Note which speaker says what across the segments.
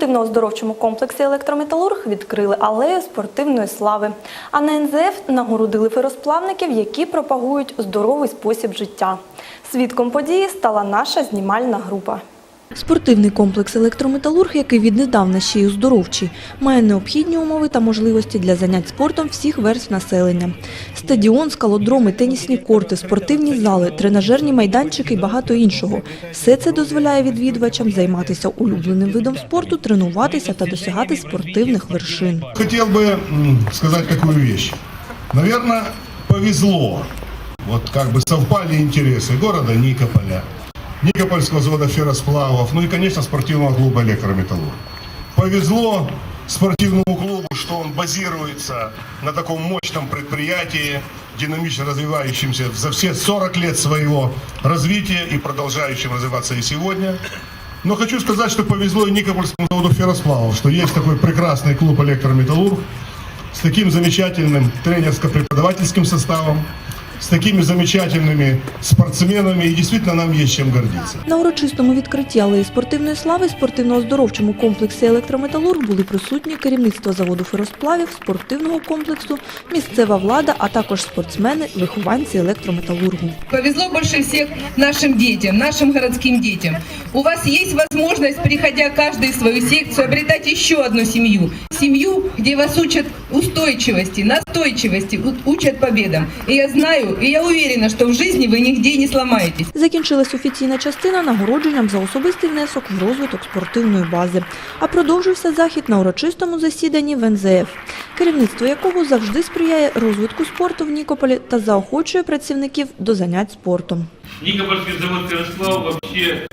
Speaker 1: спортивно-оздоровчому комплексі електрометалург відкрили алею спортивної слави. А на НЗФ нагородили феросплавників, які пропагують здоровий спосіб життя. Свідком події стала наша знімальна група. Спортивний комплекс електрометалург, який віднедавна ще й оздоровчий, має необхідні умови та можливості для занять спортом всіх верств населення. Стадіон, скалодроми, тенісні корти, спортивні зали, тренажерні майданчики і багато іншого. Все це дозволяє відвідувачам займатися улюбленим видом спорту, тренуватися та досягати спортивних вершин.
Speaker 2: Хотел бы м, сказать такую вещь. Наверное, повезло. Вот как бы совпали интересы города Никополя, Никопольского завода ферросплавов, ну и, конечно, спортивного клуба «Электрометаллург». Повезло спортивному клубу, что он базируется на таком мощном предприятии, динамично развивающемся за все 40 лет своего развития и продолжающим развиваться и сегодня. Но хочу сказать, что повезло и Никопольскому заводу ферросплавов, что есть такой прекрасный клуб «Электрометаллург» с таким замечательным тренерско-преподавательским составом, с такими замечательными спортсменами, и действительно нам есть чем гордиться.
Speaker 1: На урочистому відкритті алеї спортивної слави спортивно-оздоровчому комплексі електрометалург були присутні керівництво заводу феросплавів, спортивного комплексу, місцева влада, а також спортсмени, вихованці електрометалургу.
Speaker 3: Повезло больше всех нашим детям, нашим городским детям. У вас есть возможность, приходя каждый в свою секцию, обретать еще одну семью. Семью, где вас учат устойчивости, настойчивости, у- учат победам. И я знаю, и я уверена, что в жизни вы нигде не сломаетесь.
Speaker 1: Закінчилась офіційна частина нагородженням за особистий внесок в розвиток спортивної бази. А продовжився захід на урочистому засіданні в НЗФ, керівництво якого завжди сприяє розвитку спорту в Нікополі та заохочує працівників до занять спортом.
Speaker 4: Никопольский завод «Ферросплав» вообще, м,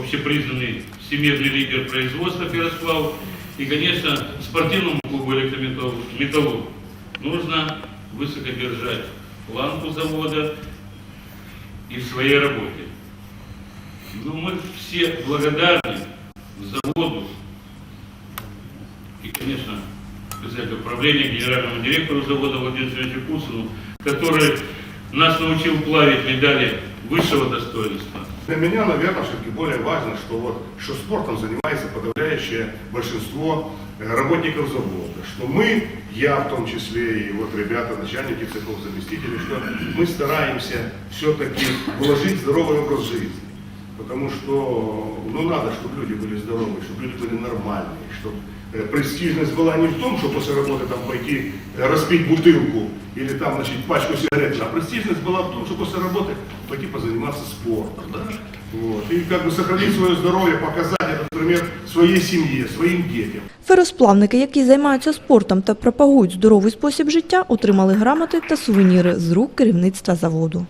Speaker 4: общепризнанный всемирный лидер производства ферросплав. И, конечно, спортивному клубу «Электрометаллург» нужно высоко держать планку завода и в своей работе. Но мы все благодарны заводу и, конечно, председателю управления, генеральному директору завода Владимиру Алексеевичу Кусину, который нас научил плавить медали высшего достоинства.
Speaker 2: Для меня, наверное, все-таки более важно, что вот что спортом занимается подавляющее большинство э, работников завода, что мы, я в том числе и вот ребята, начальники цехов, заместители, что мы стараемся все-таки вложить здоровый образ жизни. Потому что, ну, надо, чтобы люди были здоровые, чтобы люди были нормальные, чтобы э, престижность была не в том, что после работы там пойти э, распить бутылку или там, значит, пачку сигарет, а престижность была в том, что после работы пойти позаниматься спортом, да? Вот. И как бы сохранить свое здоровье, показать этот пример своей семье, своим детям.
Speaker 1: Феросплавники, які займаються спортом та пропагують здоровий спосіб життя, отримали грамоти та сувеніри з рук керівництва заводу.